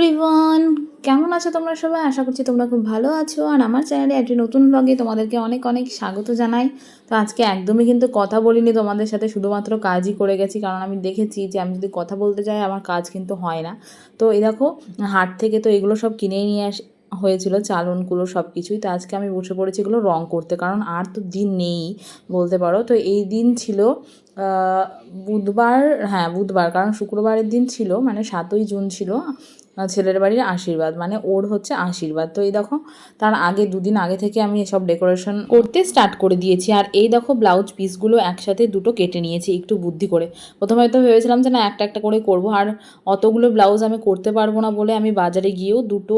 Everyone কেমন আছো তোমরা সবাই? আশা করছি তোমরা খুব ভালো আছো। আর আমার চ্যানেলে একটি নতুন ব্লগে তোমাদেরকে অনেক অনেক স্বাগত জানাই। তো আজকে একদমই কিন্তু কথা বলিনি তোমাদের সাথে, শুধুমাত্র কাজই করে গেছি। কারণ আমি দেখেছি যে আমি যদি কথা বলতে যাই, আমার কাজ কিন্তু হয় না। তো এই দেখো, হাট থেকে তো এগুলো সব কিনেই নিয়ে আস হয়েছিল, চালনগুলো সব কিছুই তো আজকে আমি বসে পড়েছি এগুলো রং করতে। কারণ আর তো দিন নেই, বলতে পারো। তো এই দিন ছিল বুধবার হ্যাঁ বুধবার। কারণ শুক্রবারের দিন ছিল মানে সাতই জুন ছিল। ছেলের বাড়ির আশীর্বাদ মানে ওর হচ্ছে আশীর্বাদ। তো এই দেখো, তার আগে দুদিন আগে থেকে আমি এসব ডেকোরেশন করতে স্টার্ট করে দিয়েছি। আর এই দেখো ব্লাউজ পিসগুলো একসাথে দুটো কেটে নিয়েছি, একটু বুদ্ধি করে। প্রথমে তো ভেবেছিলাম যে না, একটা একটা করে করব। আর অতগুলো ব্লাউজ আমি করতে পারব না বলে আমি বাজারে গিয়েও দুটো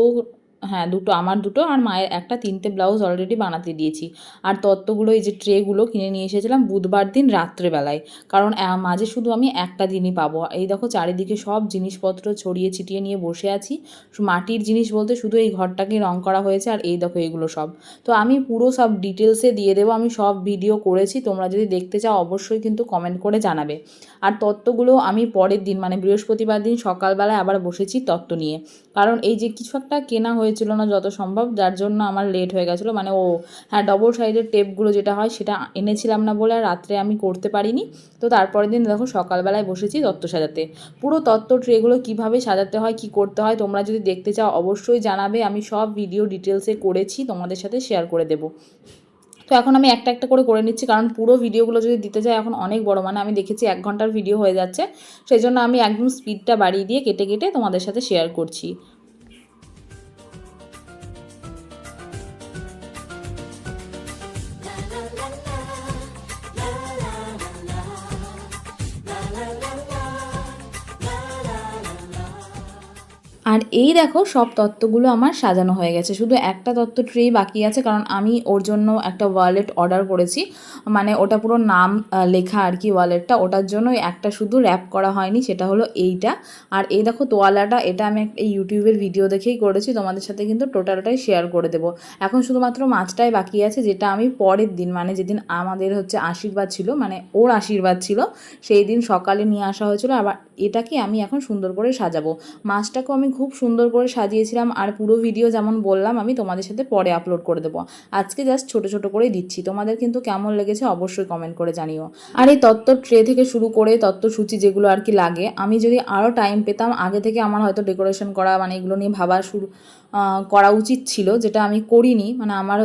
হ্যাঁ দুটো, আমার দুটো আর মায়ের একটা, তিনটে ব্লাউজ অলরেডি বানাতে দিয়েছি। আর তত্ত্বগুলো, এই যে ট্রেগুলো কিনে নিয়ে এসেছিলাম বুধবার দিন রাত্রেবেলায়। কারণ মাঝে শুধু আমি একটা দিনই পাবো। এই দেখো, চারিদিকে সব জিনিসপত্র ছড়িয়ে ছিটিয়ে নিয়ে বসে আছি। মাটির জিনিস বলতে শুধু এই ঘরটাকেই রং করা হয়েছে আর এই দেখো, এগুলো সব। তো আমি পুরো সব ডিটেলসে দিয়ে দেবো, আমি সব ভিডিও করেছি। তোমরা যদি দেখতে চাও, অবশ্যই কিন্তু কমেন্ট করে জানাবে। আর তত্ত্বগুলো আমি পরের দিন মানে বৃহস্পতিবার দিন সকালবেলায় আবার বসেছি তত্ত্ব নিয়ে। কারণ, এই যে কিছু একটা কেনা হয়েছিল না যত সম্ভব, যার জন্য আমার লেট হয়ে গেছিল। মানে ও হ্যাঁ ডবল সাইডের টেপগুলো যেটা হয় সেটা এনেছিলাম না বলে আর রাত্রে আমি করতে পারিনি। তো তারপরের দিন দেখো সকালবেলায় বসেছি তত্ত্ব সাজাতে। পুরো তত্ত্ব ট্রেগুলো কীভাবে সাজাতে হয়, কি করতে হয়, তোমরা যদি দেখতে চাও অবশ্যই জানাবে। আমি সব ভিডিও ডিটেলসে করেছি, তোমাদের সাথে শেয়ার করে দেবো। তো এখন আমি একটা একটা করে করে নিচ্ছি, কারণ পুরো ভিডিওগুলো যদি দিতে যাই এখন অনেক বড় মানে আমি দেখেছি এক ঘণ্টার ভিডিও হয়ে যাচ্ছে। সেই জন্য আমি একদম স্পিডটা বাড়িয়ে দিয়ে কেটে কেটে তোমাদের সাথে শেয়ার করছি। আর এই দেখো, সব তত্ত্বগুলো আমার সাজানো হয়ে গেছে। শুধু একটা তত্ত্ব ট্রে বাকি আছে, কারণ আমি ওর জন্য একটা ওয়ালেট অর্ডার করেছি। মানে ওটা পুরো নাম লেখা আর কি ওয়ালেটটা। ওটার জন্য একটা শুধু র্যাপ করা হয়নি, সেটা হলো এইটা। আর এই দেখো তোয়ালাটা, এটা আমি একটা ইউটিউবের ভিডিও দেখেই করেছি। তোমাদের সাথে কিন্তু টোটালটাই শেয়ার করে দেবো। এখন শুধুমাত্র মাছটাই বাকি আছে, যেটা আমি পরের দিন মানে যেদিন আমাদের হচ্ছে আশীর্বাদ ছিল মানে ওর আশীর্বাদ ছিল, সেই দিন সকালে নিয়ে আসা হয়েছিল। আবার এটাকে আমি এখন সুন্দর করে সাজাবো। মাছটাকেও আমি খুব সুন্দর করে সাজিয়েছিলাম আর পুরো ভিডিও যেমন বললাম, আমি তোমাদের সাথে পরে আপলোড করে দেবো। আজকে জাস্ট ছোট ছোট করে দিচ্ছি। তোমাদের কিন্তু কেমন লেগেছে অবশ্যই কমেন্ট করে জানিও। আর এই তত্ত্ব ট্রে থেকে শুরু করে তত্ত্ব সূচি যেগুলো আর কি লাগে, আমি যদি আরও টাইম পেতাম, আগে থেকে আমার হয়তো ডেকোরেশন করা মানে এগুলো নিয়ে ভাবা শুরু করা উচিত ছিল, যেটা আমি করিনি। মানে আমার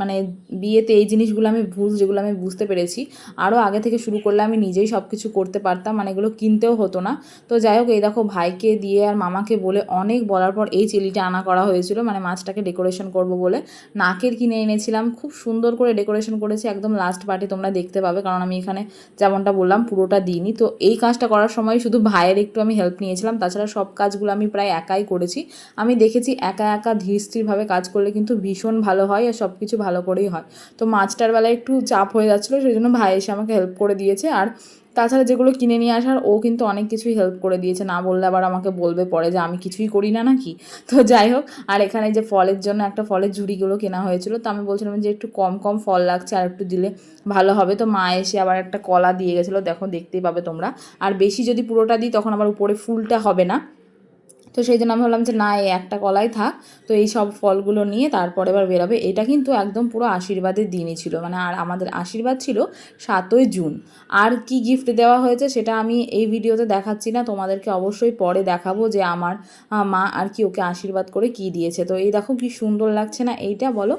মানে বিয়েতে এই জিনিসগুলো আমি ভুল, যেগুলো আমি বুঝতে পেরেছি। আরও আগে থেকে শুরু করলে আমি নিজেই সব কিছু করতে পারতাম মানে এগুলো কিনতেও হতো না। তো যাই হোক, এই দেখো ভাইকে দিয়ে আর মামাকে বলে অনেক বলার পর এই চিলিটা আনা করা হয়েছিল মানে মাছটাকে ডেকোরেশন করব বলে। নাকের কিনে এনেছিলাম, খুব সুন্দর করে ডেকোরেশন করেছি, একদম লাস্ট পার্টি তোমরা দেখতে পাবে, কারণ আমি এখানে যেমনটা বললাম পুরোটা দিইনি। তো এই কাজটা করার সময় শুধু ভাইয়ের একটু আমি হেল্প নিয়েছিলাম, তাছাড়া সব কাজগুলো আমি প্রায় একাই করেছি। আমি দেখেছি একা একা ধীর স্থিরভাবে কাজ করলে কিন্তু ভীষণ ভালো হয় আর সব কিছু ভালো করেই হয়। তো মাছটার বেলায় একটু চাপ হয়ে যাচ্ছিল সেই জন্য ভাই এসে আমাকে হেল্প করে দিয়েছে। আর তাছাড়া যেগুলো কিনে নিয়ে আসার, ও কিন্তু অনেক কিছুই হেল্প করে দিয়েছে। না বললে আবার আমাকে বলবে পরে যে আমি কিছুই করি না নাকি? তো যাই হোক, আর এখানে যে ফলের জন্য একটা ফলের ঝুড়িগুলো কেনা হয়েছিল, তো আমি বলছিলাম যে একটু কম কম ফল লাগছে, আর একটু দিলে ভালো হবে। তো মা এসে আবার একটা কলা দিয়ে গেছিল, দেখো দেখতেই পাবে তোমরা। আর বেশি যদি পুরোটা দিই, তখন আবার উপরে ফুলটা হবে না। তো সেই জন্য আমি ভাবলাম যে না, এই একটা কলাই থাক। তো এই সব ফলগুলো নিয়ে তারপরে এবার বেরোবে। এটা কিন্তু একদম পুরো আশীর্বাদের দিনই ছিল। মানে আর আমাদের আশীর্বাদ ছিল সাতই জুন। আর কি গিফট দেওয়া হয়েছে সেটা আমি এই ভিডিওতে দেখাচ্ছি না। তোমাদেরকে অবশ্যই পরে দেখাবো যে আমার মা আর কি ওকে আশীর্বাদ করে কি দিয়েছে। তো এই দেখো কি সুন্দর লাগছে না। এইটা বলো।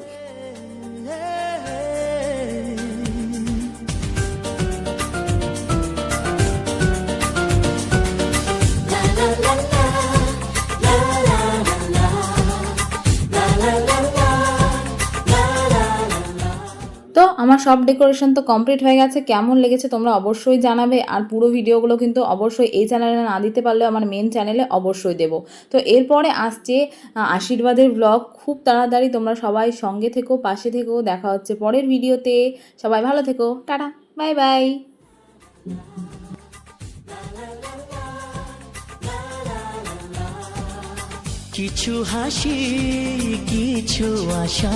সব ডেকোরেশন তো কমপ্লিট হয়ে গেছে, কেমন লেগেছে তোমরা অবশ্যই জানাবে। আর পুরো ভিডিওগুলো কিন্তু অবশ্যই এই চ্যানেলে না দিতে পারলেও আমার মেন চ্যানেলে অবশ্যই দেবো। তো এরপরে আসছে আশীর্বাদের ব্লগ খুব তাড়াতাড়ি তোমরা সবাই সঙ্গে থেকো, পাশে থেকো। দেখা হচ্ছে পরের ভিডিওতে। সবাই ভালো থেকো। টাটা। Bye bye. কিছু হাসি, কিছু আশা